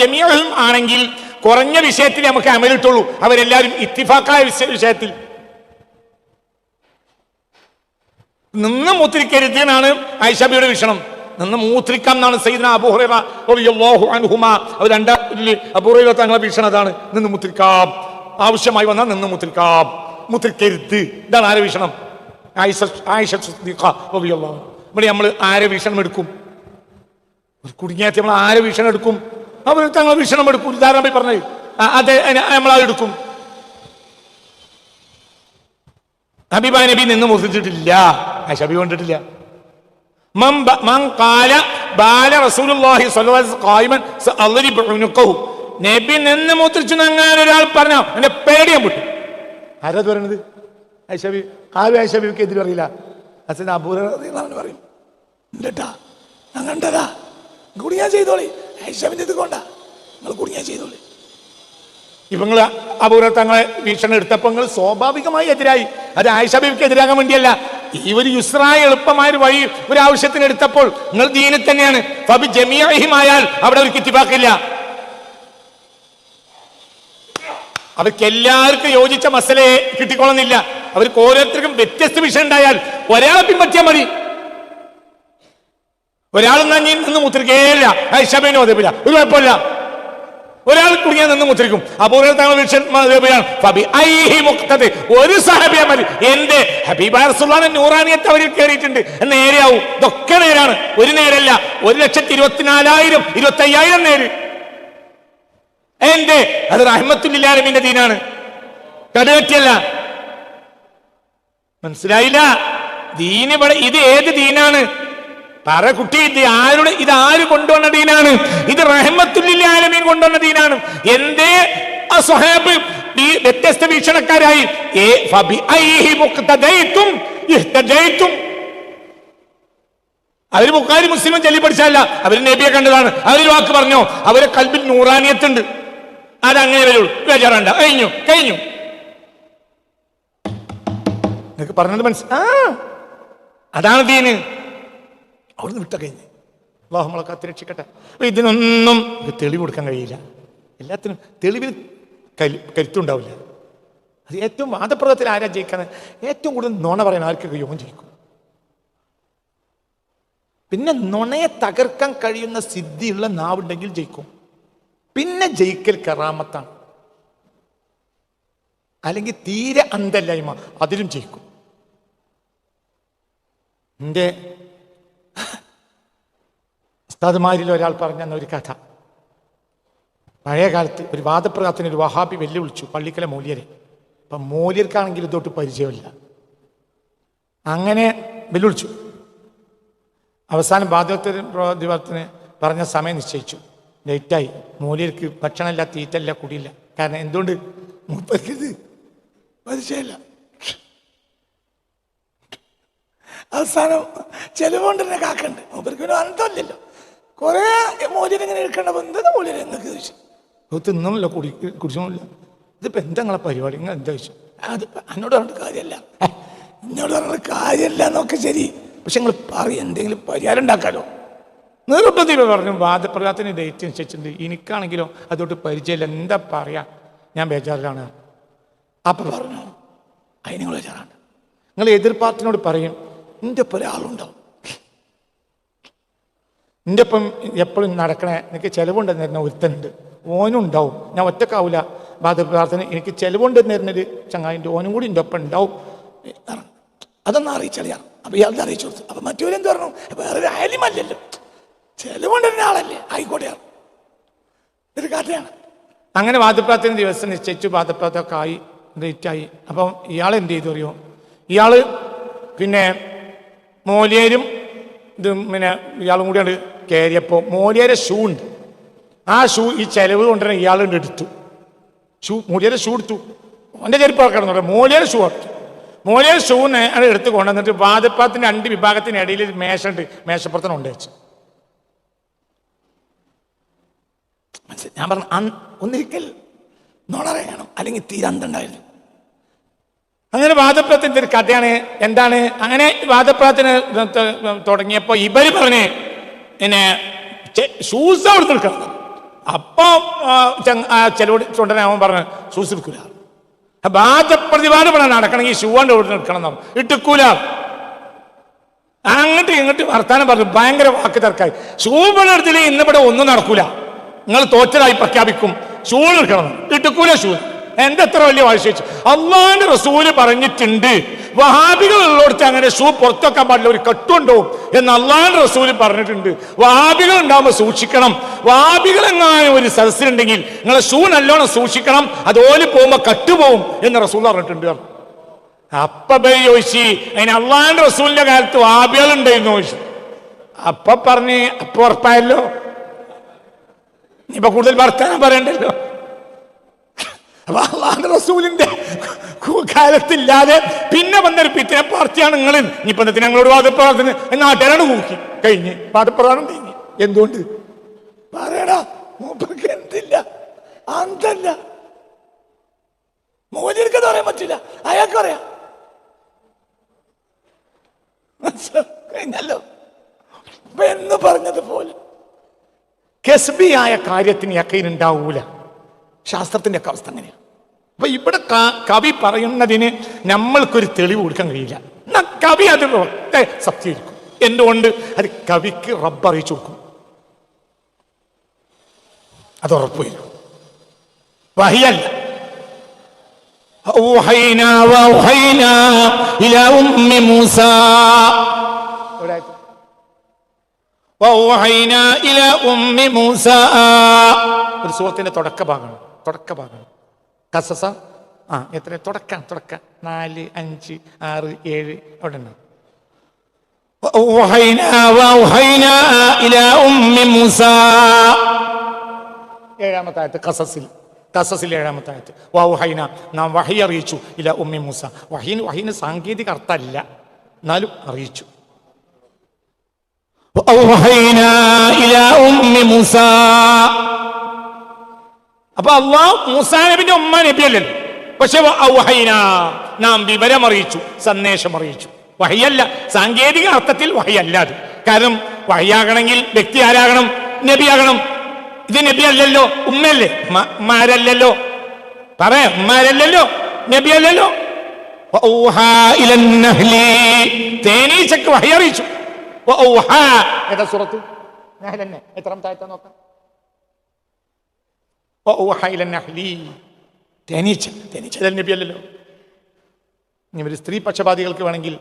ആണെങ്കിൽ കുറഞ്ഞ വിഷയത്തിൽ നമുക്ക് അമലിട്ടുള്ളൂ. അവരെല്ലാവരും ഇത്തിഫാക്കായ വിഷയത്തിൽ. നിന്ന് മൂത്രിക്കരുത് എന്നാണ് ഐഷബിയുടെ വീക്ഷണം. നിന്ന് മൂത്രിക്കാം എന്നാണ് റളിയല്ലാഹു അൻഹുമ. അവർ രണ്ടാം അബൂഹുറൈറ തങ്ങളെ വീക്ഷണം അതാണ്. നിന്ന് മൂത്രിക്കാം. ആവശ്യമായി വന്നാൽ നിന്ന് മൂത്രിക്കാം. മൂത്രിക്കരുത്. ഇതാണ് ആരെ വീക്ഷണം? ആയിഷ ഇവിടെ നമ്മൾ ആരെ വീക്ഷണം എടുക്കും? കുടുങ്ങിയാത്തി നമ്മൾ ആരെ വീക്ഷണം എടുക്കും? അവർ തങ്ങളെ വീക്ഷണം എടുക്കും. ഉദാഹരണം ആ, അതെ നമ്മളത് എടുക്കും. ഹബീബ നബി നിന്ന് മുറിച്ചിട്ടില്ല ഷബി കണ്ടിട്ടില്ല. നബി നിന്ന് ഒരാൾ പറഞ്ഞോ എന്റെ പേടിയാൻ പൊട്ടി ആരാത് പറയണത്? ഐഷബി കാവ്യ ഐഷബിക്ക് എതിര് അറിയില്ല. അച്ഛൻ അബൂറ പറയും. ഞാൻ കണ്ടതാ. കുടിയാ ചെയ്തോളി. ഐഷബിന്റെ ഇത് കൊണ്ടാ. നിങ്ങൾ കുടിയാ ചെയ്തോളി. ഇപ്പൊ നിങ്ങൾ അപൂർവ തങ്ങളെ വീക്ഷണം എടുത്തപ്പോൾ നിങ്ങൾ സ്വാഭാവികമായി എതിരായി. അത് ആയിഷബിക്ക് എതിരാകാൻ വേണ്ടിയല്ല. ഈ ഒരു യുസ്രായ എളുപ്പമായ ഒരു വഴി ഒരു ആവശ്യത്തിന് എടുത്തപ്പോൾ നിങ്ങൾ ദീനിൽ തന്നെയാണ്. ഫബി ജമിയാഹിമായാൽ അവിടെ ഒരു കിറ്റിപ്പാക്കില്ല അവർക്ക് എല്ലാവർക്കും യോജിച്ച മസലയെ കിട്ടിക്കൊള്ളുന്നില്ല അവർക്ക് ഓരോരുത്തർക്കും വ്യത്യസ്ത വിഷയം ഉണ്ടായാൽ ഒരാളെ പിൻപറ്റിയാൽ മതി. ഒരാൾ നഞ്ഞി നിന്ന് മുത്തിരിക്കേല. ഐഷബിനോ അതേപോലെ ഒരു കുഴപ്പമില്ല. ഒരാൾ കുടുങ്ങിയാൽ നിന്ന് മുത്തിരിക്കും. അപൂർവ തങ്ങൾ വീക്ഷണം ഫബി ഐഹി മുക്തത് ഒരു സഹബിയ മതി. എന്റെ ഹബീബ റസൂലുള്ളാഹിന്റെ നൂറാനിയത്ത് അവരിൽ കയറിയിട്ടുണ്ട് നേരെയാവും. ഇതൊക്കെ നേരാണ്. ഒരു നേരല്ല. ഒരു ലക്ഷത്തി ഇരുപത്തിനാലായിരം ഇരുപത്തി അയ്യായിരം നേര്. എന്റെ അത് റഹ്മത്തുല്ലാരമിന്റെ ദീനാണ്. കടുകറ്റിയല്ല മനസ്സിലായില്ല? ദീൻ ഇവിടെ ഇത് ഏത് ദീനാണ്? പറ കുട്ടി ഇത് ആരുടെ ഇത് ആര് കൊണ്ടുവന്ന ദീനാണ്? ഇത് റഹ്മത്തുല്ലിൽ ആലമീൻ കൊണ്ടുവന്ന ദീനാണ്. എന്തേ? ആ സ്വഹാബ് ഈ വ്യത്യസ്ത വീക്ഷണക്കാരായി. അവർ മുക്കാരി മുസ്ലിം ചൊല്ലി പഠിച്ചല്ല അവർ നബിയെ കണ്ടതാണ്. അവർ വാക്ക് പറഞ്ഞോ? അവരെ കൽബിൽ നൂറാനിയത്തുണ്ട്. അതങ്ങനെ വരുള്ളൂ. ബേജാറണ്ട. കഴിഞ്ഞു കഴിഞ്ഞു. നിങ്ങൾക്ക് പറഞ്ഞത് മനസ്സിലാ അതാണ് ദീന്. അവിടുന്ന് വിട്ട കഴിഞ്ഞ് അള്ളാഹു നമ്മളെ കാത്തിരക്ഷിക്കട്ടെ. അപ്പൊ ഇതിനൊന്നും തെളിവ് കൊടുക്കാൻ കഴിയില്ല. എല്ലാത്തിനും തെളിവിന് കരു കരുത്തുണ്ടാവില്ല അത് ഏറ്റവും വാദപ്രദത്തിൽ ആരാ ജയിക്കാൻ ഏറ്റവും കൂടുതൽ നുണ പറയാൻ ആർക്കൊക്കെ യോഗം ജയിക്കും? പിന്നെ നുണയെ തകർക്കാൻ കഴിയുന്ന സിദ്ധിയുള്ള നാവുണ്ടെങ്കിൽ ജയിക്കും. പിന്നെ ജയിക്കൽ കറാമത്താണ്. അല്ലെങ്കിൽ തീരെ അന്തല്ലായ്മ അതിലും ജയിക്കും. എന്റെ ഉസ്താദുമാരിൽ ഒരാൾ പറഞ്ഞ ഒരു കഥ. പഴയ കാലത്ത് ഒരു വാദപ്രകാരത്തിന് ഒരു വഹാബി വെല്ലുവിളിച്ചു പള്ളിക്കലെ മൂല്യരെ. അപ്പം മൂല്യർക്കാണെങ്കിൽ ഇതൊട്ട് പരിചയമില്ല. അങ്ങനെ വെല്ലുവിളിച്ചു. അവസാനം ബാധ്യത്തിന് പറഞ്ഞ സമയം നിശ്ചയിച്ചു. ലേറ്റായി. മൂല്യർക്ക് ഭക്ഷണമില്ല തീറ്റല്ല കുടിയില്ല. കാരണം എന്തുകൊണ്ട്? മൂപ്പർക്കിത് പരിചയമില്ല. അവസാനം ചെലവുകൊണ്ട് തന്നെ കാക്കണ്ട്. മൂപ്പർക്ക് അനന്തമില്ലല്ലോ കുറെ മോചനം ഇങ്ങനെ എടുക്കേണ്ട ബന്ധം മൂല്യം എന്നൊക്കെ ചോദിച്ചു. അത് തിന്നില്ല കുടി കുടിച്ചില്ല ഇതിപ്പോ എന്താ നിങ്ങളെ പരിപാടി? നിങ്ങൾ എന്താ ചോദിച്ചു? അത് എന്നോട് പറഞ്ഞിട്ട് കാര്യമല്ല. "ഏ, എന്നോട് പറഞ്ഞിട്ട് കാര്യമല്ല എന്നൊക്കെ ശരി. പക്ഷെ നിങ്ങൾ പറയും എന്തെങ്കിലും പരിഹാരം ഉണ്ടാക്കാലോ? നിർബന്ധി പറഞ്ഞു വാദപ്രകാരത്തിന് ഡേറ്റ് അനുസരിച്ചിട്ടുണ്ട്. എനിക്കാണെങ്കിലോ അതോട്ട് പരിചയമില്ല. എന്താ പറയാ? ഞാൻ ബേജാറിലാണ്. അപ്പൊ പറഞ്ഞു. അതിന് നിങ്ങൾ ബേജാറാണ് നിങ്ങൾ എതിർ പാർട്ടിനോട് പറയും. എന്റെ ഒപ്പം ഒരാളുണ്ടാവും എന്റെ ഒപ്പം എപ്പോഴും നടക്കണേ എനിക്ക് ചിലവുണ്ടെന്ന് തരുന്ന ഒരുത്തനുണ്ട്. ഓനും ഉണ്ടാവും ഞാൻ ഒറ്റക്കാവില്ല ബാധ പ്രാർത്ഥന എനിക്ക് ചിലവുണ്ടെന്ന് തരുന്നൊരു ചങ്ങായിന്റെ ഓനും കൂടി എന്റെ ഒപ്പം ഉണ്ടാവും അതൊന്നും അറിയിച്ചളിയാണ് അപ്പോൾ ഇയാളെ അറിയിച്ചു കൊടുത്തു. അപ്പൊ മറ്റൊരു പറഞ്ഞു? വേറൊരു അയലിമല്ലല്ലോ ചിലവുണ്ട് ആളല്ലേ? ആയിക്കോട്ടെ. ഒരു കഥയാണ്. അങ്ങനെ വാദപ്രാർത്ഥന ദിവസം നിശ്ചയിച്ചു. വാദപ്രാർത്ഥമൊക്കെ ആയി ഡേറ്റായി അപ്പം ഇയാൾ എന്ത് ചെയ്തു അറിയോ? ഇയാൾ പിന്നെ മോലിയരും ഇത് പിന്നെ ഇയാളും കൂടിയാണ് കയറിയപ്പോൾ മോലിയരെ ഷൂ ഉണ്ട്. ആ ഷൂ ഈ ചെലവ് കൊണ്ടുതന്നെ ഇയാളുണ്ട് എടുത്തു. ഷൂ മോലിയരെ ഷൂ എടുത്തു. എന്റെ ചെരുപ്പ് കിടന്നു മോലിയരെ ഷൂ എടുത്തു മോലിയുടെ ഷൂന്ന് അത് എടുത്ത് കൊണ്ടുവന്നിട്ട് വാതിപ്പാത്തിന് രണ്ട് വിഭാഗത്തിന് ഇടയിൽ ഒരു മേശയുണ്ട് മേശപ്പുറത്തിന് ഉണ്ട് വെച്ചു ഞാൻ പറഞ്ഞു ഒന്നിരിക്കൽ നുണറയണം അല്ലെങ്കിൽ തീരന്തണ്ടായിരുന്നു അങ്ങനെ വാദപ്രത്തിന്റെ ഒരു കഥയാണ് എന്താണ്? അങ്ങനെ വാദപ്രത്തിന് തുടങ്ങിയപ്പോൾ ഇവർ പറഞ്ഞ് പിന്നെ ഷൂസ് അവിടെ നിൽക്കണം. അപ്പൊ ചെലവ് ചുണ്ടനെ അവൻ പറഞ്ഞു ഷൂസ് എടുക്കൂല. വാദപ്രതിവാദം ഇവിടെ നടക്കണമെങ്കിൽ ഷൂ കൊണ്ട് ഇവിടെ നിൽക്കണം എന്നാണ് ഇട്ടുക്കൂല. അങ്ങോട്ട് ഇങ്ങോട്ട് വർത്താനം പറഞ്ഞു. ഭയങ്കര വാക്ക് തർക്കായി. ഷൂ ഇവിടെ ഇന്നിവിടെ ഒന്നും നടക്കൂല. നിങ്ങൾ തോറ്റതായി പ്രഖ്യാപിക്കും. ഷൂ എടുക്കണം. ഇട്ടുക്കൂല ഷൂ എന്റെ എത്ര വലിയ വാശി അള്ളാന്റെ റസൂൽ പറഞ്ഞിട്ടുണ്ട് വഹാബികൾ ഉള്ളിടത്ത് അങ്ങനെ ഷൂ പുറത്തൊക്കെ പാടില്ല ഒരു കെട്ടുണ്ടോ എന്ന് അള്ളാന്റെ റസൂൽ പറഞ്ഞിട്ടുണ്ട്. വഹാബികൾ ഉണ്ടാകുമ്പോൾ സൂക്ഷിക്കണം. വഹാബികൾ എങ്ങാനും ഒരു സദസ്സിലുണ്ടെങ്കിൽ നിങ്ങളെ ഷൂ നല്ലോണം സൂക്ഷിക്കണം അത് ഓലി പോകുമ്പോ കട്ടുപോകും എന്ന് റസൂൽ പറഞ്ഞിട്ടുണ്ട് അപ്പ ബലി ചോദിച്ചു അതിന് അള്ളാന്റെ റസൂലിന്റെ കാലത്ത് വാബികൾ ഉണ്ടായിരുന്നു ചോദിച്ചു. അപ്പൊ പറഞ്ഞ് അപ്പൊ ഉറപ്പായല്ലോ? ഇപ്പൊ കൂടുതൽ വർത്തമാനം പറയണ്ടല്ലോ? അപ്പൊ അള്ളാന്റെ റസൂലിന്റെ കാലത്തില്ലാതെ പിന്നെ വന്നൊരു പിത്തിനെ പാർട്ടിയാണ് നിങ്ങൾ ഇനിയിപ്പോ എന്നിട്ട് ഞങ്ങളോട് വാദപ്രവർത്തനം നാട്ടുകാരാണ് കൂക്കി. കഴിഞ്ഞ്. വാദപ്രധാനം കഴിഞ്ഞ്. എന്തുകൊണ്ട്? പറയടാ മൂപ്പർക്ക് എന്തില്ല? അന്തല്ല മോചിക്കത് പറയാൻ പറ്റില്ല. അയാൾക്ക് പറയാം. കഴിഞ്ഞല്ലോ എന്ന് പറഞ്ഞതുപോലെ കെസ്ബിയായ കാര്യത്തിന് യക്കീനുണ്ടാവൂല ശാസ്ത്രത്തിന്റെ ഒക്കെ അവസ്ഥ അങ്ങനെയാണ് അപ്പൊ ഇവിടെ കവി പറയുന്നതിന് നമ്മൾക്കൊരു തെളിവ് കൊടുക്കാൻ കഴിയില്ല. എന്നാ കവി അത് സത്യമായിരിക്കും. എന്തുകൊണ്ട്? അത് കവിക്ക് റബ്ബറിയിച്ചു കൊടുക്കും. അത് ഉറപ്പില്ല വഹിയല്ല. ഒരു സുഹൃത്തിന്റെ തുടക്ക ഭാഗമാണ് തുടക്ക ഭാഗമാണ് കസസ? ആ എത്ര? തുടക്കാം തുടക്കാം. നാല് അഞ്ച് ആറ് ഏഴ് അവിടെ ഉണ്ടാവും ഏഴാമത്തെ ആയത്ത് കസസിൽ. കസസിൽ ഏഴാമത്തെ ആയത്ത് വഹൈന നാം വഹി അറിയിച്ചു. ഇല ഉമ്മി മൂസ. വഹീൻ വഹീന് സാങ്കേതിക അർത്ഥമല്ല. എന്നാലും അറിയിച്ചു. ഇല ഉമ്മി മൂസ. അപ്പൊ അള്ളാഹ് മൂസാ നബിന്റെ ഉമ്മ നബി അല്ലല്ലോ പക്ഷെ നാം വിവരം അറിയിച്ചു സന്ദേശം അറിയിച്ചു വഹിയല്ല സാങ്കേതിക അർത്ഥത്തിൽ വഹിയല്ല അത്. കാരണം വഹിയാകണമെങ്കിൽ വ്യക്തി ആരാകണം? നബിയാകണം. ഇത് നബി അല്ലല്ലോ ഉമ്മയല്ലേ? മ- ഉമ്മാരല്ലല്ലോ. പറയാം ഉമ്മാരല്ലല്ലോ നബി അല്ലല്ലോ. തേനീച്ചക്ക് വഹയറിയിച്ചു. ഏതാ സൂറത്ത്? എത്രാമത്തെ ആയത്താ നോക്കാം. തേനീച്ച തേനീച്ച ഇതല്ല നബി അല്ലല്ലോ ഇനി ഒരു സ്ത്രീ പക്ഷപാതികൾക്ക് വേണമെങ്കിൽ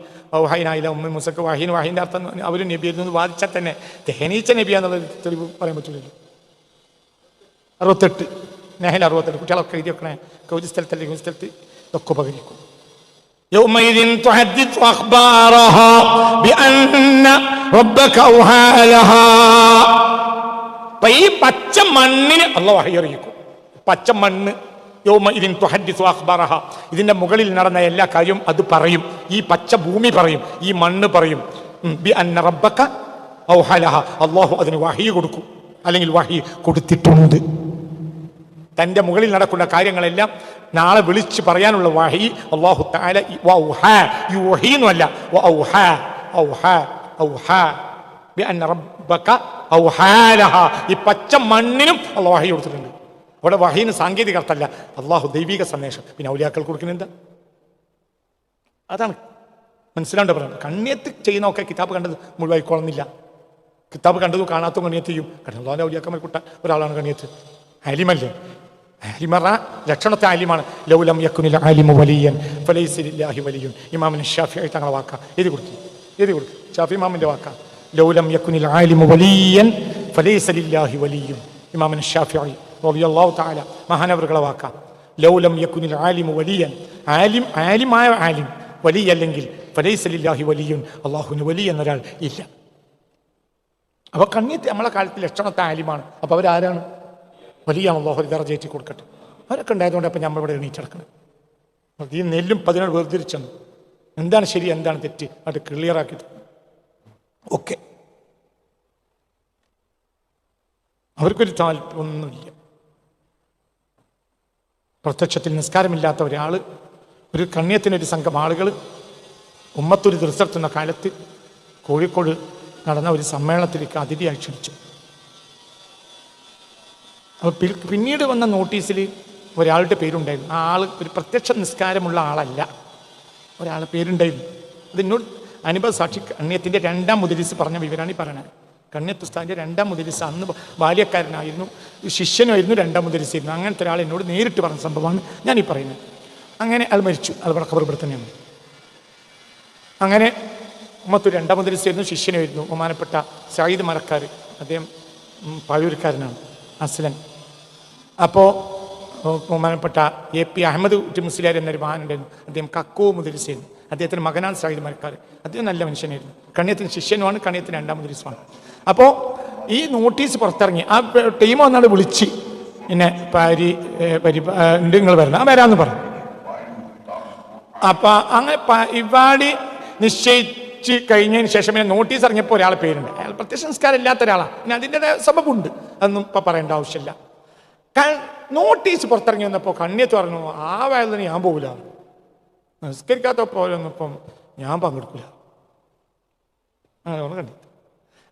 വഹൈനായില്ല ഉമ്മ മുസക്ക് വാഹിൻ വാഹിന്റെ അർത്ഥം അവർ നബിയായിരുന്നു എന്ന് വാദിച്ചാൽ തന്നെ തേനീച്ച നബിയാന്നുള്ള തെളിവ് പറയാൻ പറ്റില്ലല്ലോ അറുപത്തെട്ട് നെഹൽ അറുപത്തെട്ട് കുട്ടികളൊക്കെ എഴുതി വെക്കണേ ഒരു സ്ഥലത്തല്ലെങ്കിൽ ഒരു സ്ഥലത്ത് ഇതൊക്കെ ഉപകരിക്കും يومئذ تحدث أخبارها بأن ربك أوحى لها അപ്പൊ ഈ പച്ച മണ്ണിന് അല്ല വഹയറിയിക്കും പച്ച മണ്ണ്. യോമ ഇതിൻ തുഹദ്ദിസു അഖ്ബറഹ. ഇതിന്റെ മുകളിൽ നടന്ന എല്ലാ കാര്യവും അത് പറയും. ഈ പച്ച ഭൂമി പറയും. ഈ മണ്ണ് പറയും. ബി അന്ന അള്ളാഹു അതിന് വഹി കൊടുക്കും. അല്ലെങ്കിൽ വഹി കൊടുത്തിട്ടുണ്ട്. തന്റെ മുകളിൽ നടക്കുന്ന കാര്യങ്ങളെല്ലാം നാളെ വിളിച്ച് പറയാനുള്ള വഹി അള്ളാഹു താല യുഹീന്നല്ല ഈ പച്ച മണ്ണിനും അള്ളാഹു വഹി കൊടുത്തിട്ടുണ്ട്. അവിടെ വഹീന് സാങ്കേതിക അർത്ഥമല്ല അള്ളാഹു ദൈവിക സന്ദേശം. പിന്നെ ഔലിയാക്കൾ കൊടുക്കുന്നുണ്ട് അതാണ്. മനസ്സിലാണ്ട് പറയുന്നത് കണ്ണിയത്ത് ചെയ്യുന്നൊക്കെ കിതാബ് കണ്ടത് മുഴുവായിക്കോളുന്നില്ല കിതാബ് കണ്ടതും കാണാത്തതും കണ്ണിയത്ത് ചെയ്യും. കണ്ണുള്ളാന്റെ ഔലിയാക്കന്മാർ കുട്ട ഒരാളാണ് കണ്ണിയത്ത്. ആലിമല്ലേ? ആലിമറ ലക്ഷണത്തെ ആലിമാണ്. ലൗലം യക്കുനിൽ ആലിമു വലിയൻ ഫലൈസിലാഹി വലിയൻ. ഇമാമിന് ഷാഫി തങ്ങളെ വാക്ക. എഴുതി കൊടുത്തു എഴുതി കൊടുത്തു ഷാഫി ഇമാമിന്റെ വാക്ക. ലൗലം യക്കുനിൽ ആലിമു വലിയൻ ഫലൈസലില്ലാഹി വലിയൻ. ഇമാമിന് ഷാഫി റളിയല്ലാഹു തആല മഹാനവറുകളെ വാക്കാം. ലൗലം യക്കുനിൽ ആലിമു വലിയൻ. ആലിം ആലിമായ ആലിം. വലിയ അല്ലെങ്കിൽ ഫലൈസലില്ലാഹി വലിയൻ. അള്ളാഹുവിന് വലിയ എന്നൊരാൾ ഇല്ല. അപ്പൊ കണ്ണിയത്ത് നമ്മളെ കാലത്ത് ലക്ഷണത്തെ ആലിമാണ്. അപ്പൊ അവരാരാണ്? വലിയ അള്ളാഹു ദർജയേറ്റി കൊടുക്കട്ടെ. അവരൊക്കെ ഉണ്ടായതുകൊണ്ട് അപ്പം നമ്മളിവിടെ എണീറ്റടക്കണം ഈ നെല്ലും പതിനേഴ് വേർതിരിച്ചെന്നു. എന്താണ് ശരി എന്താണ് തെറ്റ്? അത് ക്ലിയർ ആക്കി ഓക്കെ. അവർക്കൊരു താല്പര്യമൊന്നുമില്ല. പ്രത്യക്ഷത്തിൽ നിസ്കാരമില്ലാത്ത ഒരാൾ ഒരു കണ്ണിയത്തിനൊരു സംഘം ആളുകൾ ഉമ്മത്തൊരു ദൃശ്യത്തുന്ന കാലത്ത് കോഴിക്കോട് നടന്ന ഒരു സമ്മേളനത്തിലേക്ക് അതിഥിയായി ക്ഷണിച്ചു. അപ്പോൾ പിന്നീട് വന്ന നോട്ടീസിൽ ഒരാളുടെ പേരുണ്ടായിരുന്നു. ആ ആൾ ഒരു പ്രത്യക്ഷ നിസ്കാരമുള്ള ആളല്ല. ഒരാളുടെ പേരുണ്ടായിരുന്നു. അത് എന്നോട് അനുഭവ സാക്ഷി കണ്ണിയത്തിന്റെ രണ്ടാം മുതലിസ് പറഞ്ഞ വിവരമാണ് ഈ പറയണത്. കണ്ണിയത്ത് ഉസ്താദിന്റെ രണ്ടാം മുതലിസ് അന്ന് ബാല്യക്കാരനായിരുന്നു. ശിഷ്യനായിരുന്നു രണ്ടാം മുതലിസായിരുന്നു അങ്ങനത്തെ ഒരാൾ എന്നോട് നേരിട്ട് പറഞ്ഞ സംഭവമാണ് ഞാനീ പറയുന്നത്. അങ്ങനെ അയാൾ മരിച്ചു. ഇവിടെ ഖബർ ഇവിടെ തന്നെയാണ്. അങ്ങനെ ഉമ്മത്തൊരു രണ്ടാം മുതലിസായിരുന്നു ശിഷ്യനായിരുന്നു ബഹുമാനപ്പെട്ട സായിദ് മരക്കാർ അദ്ദേഹം ഉം, പാഴൂർക്കാരനാണ് അസ്ലൻ. അപ്പോൾ ബഹുമാനപ്പെട്ട എ പി അഹമ്മദ് കുറ്റി മുസ്ലിയാർ എന്നൊരു മഹാനുണ്ടായിരുന്നു. അദ്ദേഹം കക്കോ മുതലിസായിരുന്നു അദ്ദേഹത്തിന് മകനാണ് സായിദ് മരക്കാർ അദ്ദേഹം നല്ല മനുഷ്യനായിരുന്നു. കണ്ണിയത്തിന് ശിഷ്യനുമാണ് കണ്ണിയത്തിന് രണ്ടാം മുതലിസുമാണ് അപ്പോൾ ഈ നോട്ടീസ് പുറത്തിറങ്ങി. ആ ടീം വന്നാൽ വിളിച്ച് പിന്നെ പാരി പരി നിങ്ങൾ വരണം. ആ വരാമെന്ന് പറഞ്ഞു. അപ്പൊ അങ്ങനെ ഇവാടി നിശ്ചയിച്ച് കഴിഞ്ഞതിന് ശേഷം പിന്നെ നോട്ടീസ് ഇറങ്ങിയപ്പോൾ ഒരാളെ പേരുണ്ട്. അയാൾ പ്രത്യക്ഷ സംസ്കാരം ഇല്ലാത്ത ഒരാളാണ് പിന്നെ അതിന്റെ സബബുണ്ട് അതൊന്നും ഇപ്പൊ പറയേണ്ട ആവശ്യമില്ല. നോട്ടീസ് പുറത്തിറങ്ങി വന്നപ്പോൾ കണ്ണിയത്ത് പറഞ്ഞു ആ വയലിന് ഞാൻ പോകില്ല നിസ്കരിക്കാത്ത പോലെ ഇപ്പം ഞാൻ പങ്കെടുക്കില്ല അങ്ങനെ കണ്ടത്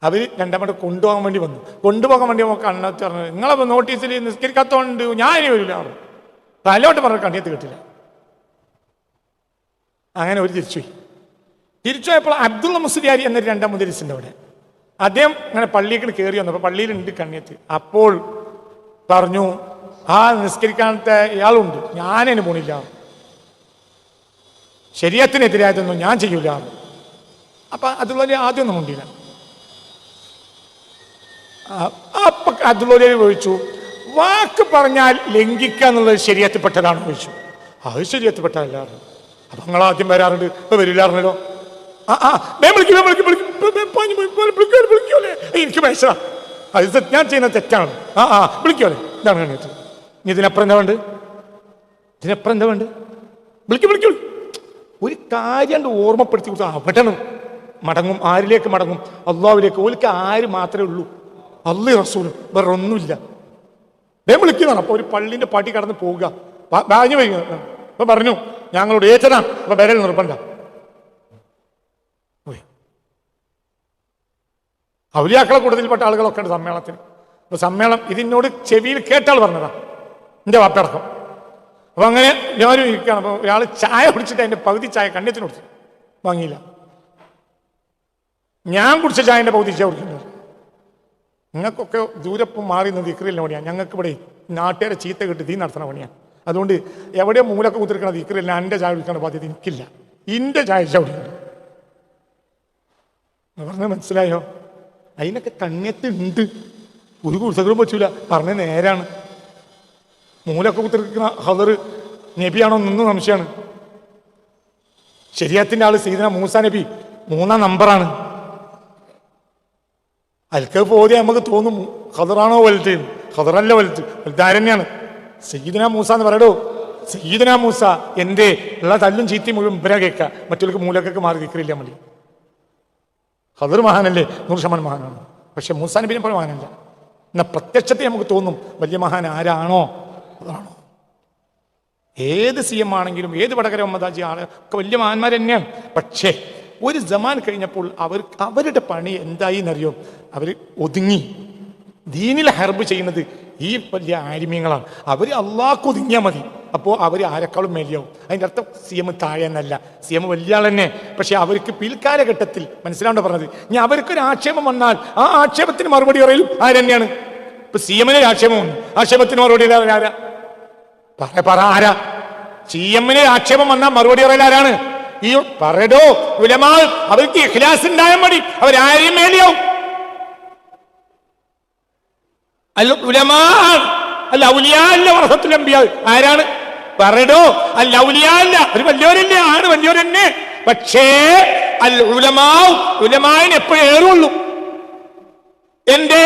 അവർ രണ്ടാമത് കൊണ്ടുപോകാൻ വേണ്ടി വന്നു. കൊണ്ടുപോകാൻ വേണ്ടി കണ്ണത്ത് പറഞ്ഞു നിങ്ങളെ നോട്ടീസിൽ നിസ്കരിക്കാത്തോണ്ട് ഞാൻ ഇനി വരില്ല പറഞ്ഞു. തലോട്ട് പറഞ്ഞു കണ്ണിയത്ത് കിട്ടില്ല. അങ്ങനെ ഒരു തിരിച്ചു പോയപ്പോൾ അബ്ദുള്ള മുസ്ലിയാരി എന്ന രണ്ടാം മുദരിസിന്റെ അവിടെ. അദ്ദേഹം അങ്ങനെ പള്ളിയിൽ കയറി വന്നപ്പോൾ പള്ളിയിലുണ്ട് കണ്ണിയത്ത്. അപ്പോൾ പറഞ്ഞു ആ നിസ്കരിക്കാത്ത ഇയാളുണ്ട്. ഞാനതിന് പോണില്ല. ശരീരത്തിനെതിരായതൊന്നും ഞാൻ ചെയ്യൂല. അപ്പൊ അതുള്ള ആദ്യം ഒന്നും ഉണ്ടില്ല അപ്പൊ അതുപോലെ ചോദിച്ചു വാക്ക് പറഞ്ഞാൽ ലംഘിക്കുക എന്നുള്ളത് ശരിയത്തിൽപ്പെട്ടതാണ് ചോദിച്ചു. അത് ശരീരത്തിൽപ്പെട്ടതല്ല അപ്പൊ നിങ്ങൾ ആദ്യം വരാറുണ്ട് ഇപ്പൊ വരില്ലായിരുന്നല്ലോ. ആ ആ എനിക്ക് മനസ്സിലാണ് അത് ഞാൻ ചെയ്യുന്ന തെറ്റാണ്. ആ ആ വിളിക്കോലെ ഇതാണ് കണ്ടിട്ട് ഇനി ഇതിനപ്പുറം എന്താ വേണ്ട ഇതിനപ്പുറം എന്താ വേണ്ട വിളിക്കും വിളിക്കും ഒരു കാര്യം ഓർമ്മപ്പെടുത്തി കൊടുത്താൽ അവിടണം മടങ്ങും ആരിലേക്ക് മടങ്ങും? അള്ളാവിലേക്ക് ഓലിക്ക് ആര് മാത്രമേ ഉള്ളൂ. അള്ളി റസൂലും വേറെ ഒന്നുമില്ല. വേഗം വിളിക്കുന്നതാണ് അപ്പൊ ഒരു പള്ളിന്റെ പാട്ടി കടന്ന് പോവുക. ബാഞ്ഞു വൈകുന്നു അപ്പൊ പറഞ്ഞു ഞങ്ങളോട് ഏച്ചനാ. അപ്പൊ വരൽ നിർബന്ധ ഔലിയാക്കളെ കൂടുതൽപ്പെട്ട ആളുകളൊക്കെ ഉണ്ട് സമ്മേളനത്തിന്. അപ്പൊ സമ്മേളനം ഇതിനോട് ചെവിയിൽ കേട്ടാൾ പറഞ്ഞതാ. എന്റെ വാപ്പടക്കം അപ്പൊ അങ്ങനെ ഞാനും ഇരിക്കുകയാണ്. അപ്പൊ ഒരാൾ ചായ കുടിച്ചിട്ട് അതിന്റെ പകുതി ചായ കണ്ണിച്ചു കൊടുത്തു. വാങ്ങിയില്ല. ഞാൻ കുടിച്ച ചായന്റെ പകുതി ചായ കുടിക്കുന്നത് നിങ്ങൾക്കൊക്കെ ദൂരപ്പം മാറി നിന്ന് ദിക്റില്ല പണിയാണ് ഞങ്ങൾക്ക് ഇവിടെ നാട്ടുകാരെ ചീത്ത കിട്ടി തീ നടത്തണ പണിയാണ് അതുകൊണ്ട് എവിടെ മൂലൊക്കെ കുത്തിരിക്കണ ദിക്റില്ല എന്റെ ചായ കുടിക്കണ ബാധ്യത എനിക്കില്ല. ഇന്റെ ചായ പറഞ്ഞ മനസ്സിലായോ? അതിനൊക്കെ കണ്യത്തുണ്ട് ഒരു കുറിച്ചകളും പറ്റൂല. പറഞ്ഞ നേരാണ്. മൂലൊക്കെ കുത്തിരിക്കുന്ന ഹദർ നബിയാണോ നിന്ന് സംശയമാണ്. ശരിയത്തിന്റെ ആൾ സീതന മൂസ നബി മൂന്നാം നമ്പറാണ്. അൽക്ക് പോതി നമുക്ക് തോന്നും ഖദറാണോ വലുത്? ഖദറല്ല വലുത്. വലുതാരന്നെയാണ് സയ്യിദന മൂസ എന്ന് പറയടോ. സയ്യിദന മൂസ. എന്റെ ഉള്ള തല്ലും ചീത്തി മുഴുവൻ ഇവരാ കേൾക്ക. മറ്റുള്ളവർക്ക് മൂലക്കൊക്കെ മാറി നിൽക്കില്ല മതി ഖദർ മഹാനല്ലേ? നൂറ് ശമൻ മഹാനാണ്. പക്ഷെ മൂസ നബിനെ പോലെ മഹാനല്ല. എന്നാ പ്രത്യക്ഷത്തെ നമുക്ക് തോന്നും വലിയ മഹാൻ ആരാണോ? അതാണോ? ഏത് സി എം ആണെങ്കിലും ഏത് വടകര മമതാജി ആണ് ഒക്കെ വലിയ മഹാന്മാർ തന്നെയാണ് പക്ഷേ ഒരു ജമാൻ കഴിഞ്ഞപ്പോൾ അവർ അവരുടെ പണി എന്തായി എന്നറിയോ അവർ ഒതുങ്ങി. ദീനിൽ ഹെർബ് ചെയ്യുന്നത് ഈ വലിയ ആരിമ്യങ്ങളാണ്. അവർ അള്ളാഹ്ക്ക് ഒതുങ്ങിയാൽ മതി. അപ്പോൾ അവർ ആരെക്കാളും മേലെയാവും. അതിന്റെ അർത്ഥം സി എം താഴെ എന്നല്ല സി എം വലിയ ആൾ തന്നെ. പക്ഷെ അവർക്ക് പിൽക്കാലഘട്ടത്തിൽ മനസ്സിലാണ്ട് പറഞ്ഞത്? ഇനി അവർക്കൊരു ആക്ഷേപം വന്നാൽ ആ ആക്ഷേപത്തിന് മറുപടി പറയലും ആരെന്നെയാണ് ഇപ്പൊ സി എമ്മിന് ആക്ഷേപം വന്നു. ആക്ഷേപത്തിന് മറുപടി ആരാ? പറ പറ ആരാ? സി എമ്മിന് ആക്ഷേപം വന്നാൽ മറുപടി പറയൽ ആരാണ്? ഈ പറയടോ ഉലമാൾ അവർക്ക് ഇഖ്ലാസ് ഉണ്ടായാൽ മതി. അവരാരെയും മേലെയാവും. അല്ല ഉലമാ അല്ല ഔലിയാല്ല വർഷത്തിൽ അമ്പിയാൾ ആരാണ്? പറയടോ അല്ല ഔലിയാല്ല ഒരു വലിയവരല്ലേ ആണ് വലിയവരെന്നെ. പക്ഷേ അൽ ഉലമാവ് ഉലമാവിന് എപ്പോഴേറുള്ളൂ എന്റെ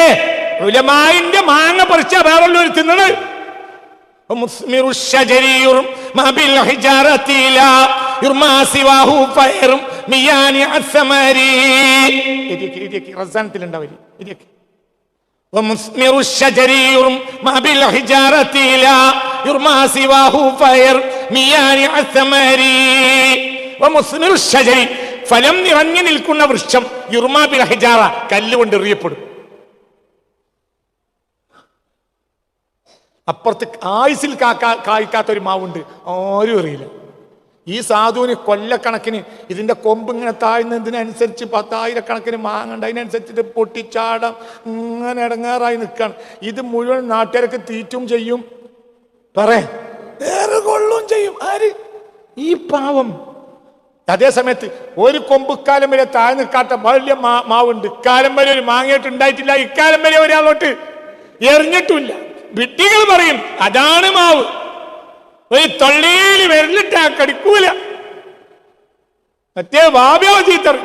ഉലമായിന്റെ മാങ്ങ പറിച്ച വേറുള്ള ഒരു തിന്നണത് മുസ്മിറുഷരിയും ഫലം നിറഞ്ഞു നിൽക്കുന്ന വൃക്ഷം യുർമാ ബിൽ ഹിജാറ കല്ലുകൊണ്ട് എറിയപ്പെടും. അപ്പുറത്ത് ആയുസിൽ കാക്കാ കായ്ക്കാത്ത ഒരു മാവുണ്ട് ആരും അറിയില്ല. ഈ സാധുവിന് കൊല്ലക്കണക്കിന് ഇതിന്റെ കൊമ്പ് ഇങ്ങനെ താഴ്ന്നതിനനുസരിച്ച് പത്തായിരക്കണക്കിന് മാങ്ങണ്ട. അതിനനുസരിച്ചിട്ട് പൊട്ടിച്ചാടാം. ഇങ്ങനെ ഇടങ്ങാറായി നിൽക്കണം. ഇത് മുഴുവൻ നാട്ടുകാർക്ക് തീറ്റും ചെയ്യും. പറ. വേറെ കൊള്ളും ചെയ്യും. ആര്? ഈ പാവം. അതേ സമയത്ത് ഒരു കൊമ്പ് ഇക്കാലം വരെ താഴെ നിൽക്കാത്ത വലിയ മാ- മാവുണ്ട്. ഇക്കാലം വരെ ഒരു മാങ്ങയിട്ട് ഉണ്ടായിട്ടില്ല. ഇക്കാലം വരെ ഒരാളോട്ട് എറിഞ്ഞിട്ടില്ല വിട്ടികൾ പറയും അതാണ് മാവ്. ഒരു തൊള്ളിയിൽ ആ കടിക്കൂല. മറ്റേ വാവ്യോ ചീത്തർ.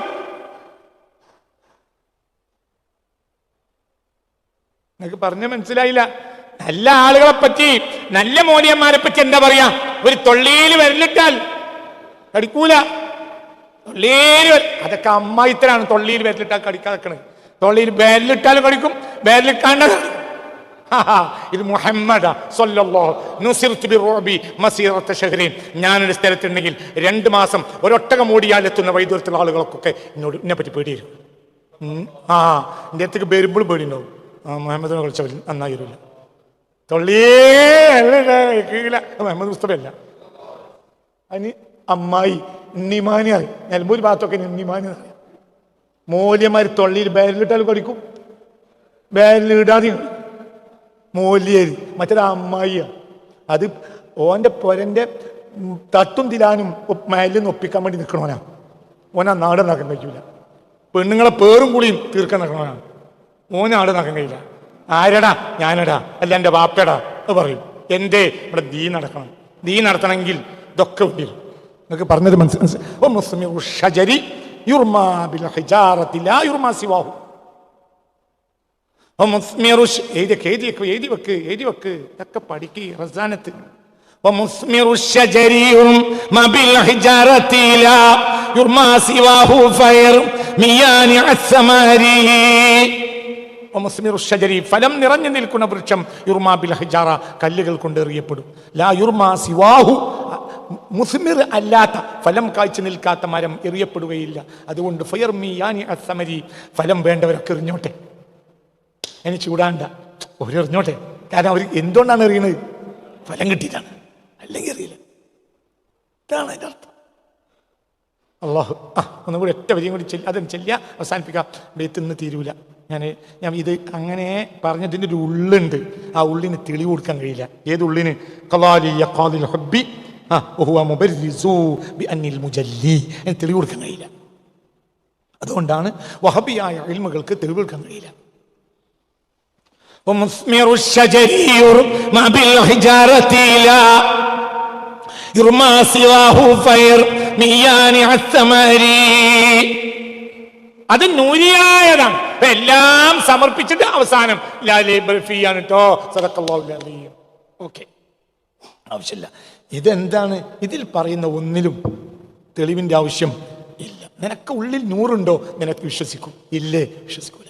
നിങ്ങൾക്ക് പറഞ്ഞ മനസ്സിലായില്ല. നല്ല ആളുകളെ പറ്റി നല്ല മോനിയന്മാരെ പറ്റി എന്താ പറയാ? ഒരു തൊള്ളിയിൽ വരുന്നിട്ടാൽ കടിക്കൂല. തൊള്ളിയിൽ അതൊക്കെ അമ്മായിത്തരാണ് തൊള്ളിയിൽ വിരലിട്ടാൽ കടിക്കാതെ തൊള്ളിയിൽ വിരലിട്ടാലും കടിക്കും വിരലിട്ടാണ്ട് ഹാഹാ, ഇത് മുഹമ്മദ സല്ലല്ലാഹു നുസിർതു ബിറുഅബി മസീറത്ത ഷഹ്രീൻ ഞാനൊരു സ്ഥലത്തുണ്ടെങ്കിൽ രണ്ട് മാസം ഒരൊട്ടകം ഓടിയാൽ എത്തുന്ന വൈദ്യുതത്തിലുള്ള ആളുകൾക്കൊക്കെ എന്നോട് എന്നെ പറ്റി പേടി വരും ആ എന്റെ അടുത്തേക്ക് വരുമ്പോഴും പേടിയുണ്ടാവും. ആ മുഹമ്മദിനെ കുറിച്ച് നന്നായി വരില്ല. തൊള്ളിയേ കേൾക്കില്ല. മുഹമ്മദ് മുസ്തഫയല്ല. അതിന് അമ്മായി ഉണ്ണിമാനി അറിയും നിലമ്പൂർ ഭാഗത്തൊക്കെ ഉണ്ണിമാനി അറിയാം മൂല്യമാര് തൊള്ളിയിൽ ബാരലിട്ടാൽ കടിക്കും. ബാരലിടാതെ മൂല്യേരി മറ്റൊരു അമ്മായി അത് ഓന്റെ പൊരന്റെ തട്ടും തിലാനും മയലിൽ ഒപ്പിക്കാൻ വേണ്ടി നിൽക്കണവനാ ഓനാ നാട് നടക്കാൻ കഴിയൂല പെണ്ണുങ്ങളെ പേറും കൂടിയും തീർക്കാൻ നിൽക്കണവനാണ് ഓൻ നാട് നടക്കാൻ കഴിയില്ല ആരടാ? ഞാനടാ. അല്ല എന്റെ ബാപ്പടാ എന്ന് പറയും. എന്റെ ഇവിടെ ദീ നടക്കണം. ദീ നടത്തണമെങ്കിൽ ഇതൊക്കെ ഉണ്ട് നിങ്ങൾക്ക് പറഞ്ഞത് മനസ്സിലായി ഷജരി യുർമാ ബിൽ ഹിജാറത്തില്ല യുർമാ സിവാഹു. എഴുതി എഴുതി എഴുതി വെക്ക് എഴുതി വെക്ക്. ഇതൊക്കെ പഠിക്ക് റസാനത്ത്. ഫലം നിറഞ്ഞു നിൽക്കുന്ന വൃക്ഷം യുർമാ ബിൽ കല്ലുകൾ കൊണ്ട് എറിയപ്പെടും. ലാ യുർമാ സിവാഹു മുസ്മിർ അല്ലാത്ത ഫലം കാഴ്ച നിൽക്കാത്ത മരം എറിയപ്പെടുകയില്ല. അതുകൊണ്ട് ഫയർ മീ യാനി അസമരി ഫലം വേണ്ടവരൊക്കെ എറിഞ്ഞോട്ടെ. അതിന് ചൂടാണ്ട. ഒരു എറിഞ്ഞോട്ടെ. കാരണം അവർ എന്തുകൊണ്ടാണ് എറിയണത്? ഫലം കിട്ടിയിട്ടാണ്. അല്ലെങ്കിൽ അറിയില്ല ഇതാണ് അതിന്റെ അർത്ഥം. അള്ളാഹു. ആ ഒന്നും കൂടി ഒറ്റ വരിയും കൂടി ചെല്ലി അതും ചെല്ലുക അവസാനിപ്പിക്കാം ബേത്ത് നിന്ന് തീരൂല. ഞാൻ ഞാൻ ഇത് അങ്ങനെ പറഞ്ഞതിന്റെ ഒരു ഉള്ളുണ്ട്. ആ ഉള്ളിന് തെളിവ് കൊടുക്കാൻ കഴിയില്ല. ഏത് ഉള്ളിന്? കലാലി യഖാലിൽ ഹബ്ബി. ആ വഹുവ മുബർരിസു ബി അന്നിൽ മുജല്ലി. എന്ന് തെളിവ് കൊടുക്കാൻ കഴിയില്ല. അതുകൊണ്ടാണ് വഹബിയായ ഇൽമുകൾക്ക് തെളിവ് കൊടുക്കാൻ കഴിയില്ല. ومثمر الشجر يرمى بالحجارة لا يرمى سواه فير ميانع الثمر അത് നൂരിയായതാണ് ഇപ്പൊ എല്ലാം സമർപ്പിച്ചിട്ട് അവസാനം ലാ ലേബർ ഫീ ആണ് കേട്ടോ ഓക്കെ ആവശ്യമില്ല ഇതെന്താണ് ഇതിൽ പറയുന്ന ഒന്നിലും തെളിവിന്റെ ആവശ്യം ഇല്ല നിനക്ക് ഉള്ളിൽ നൂറുണ്ടോ നിനക്ക് വിശ്വസിക്കും ഇല്ലേ വിശ്വസിക്കൂല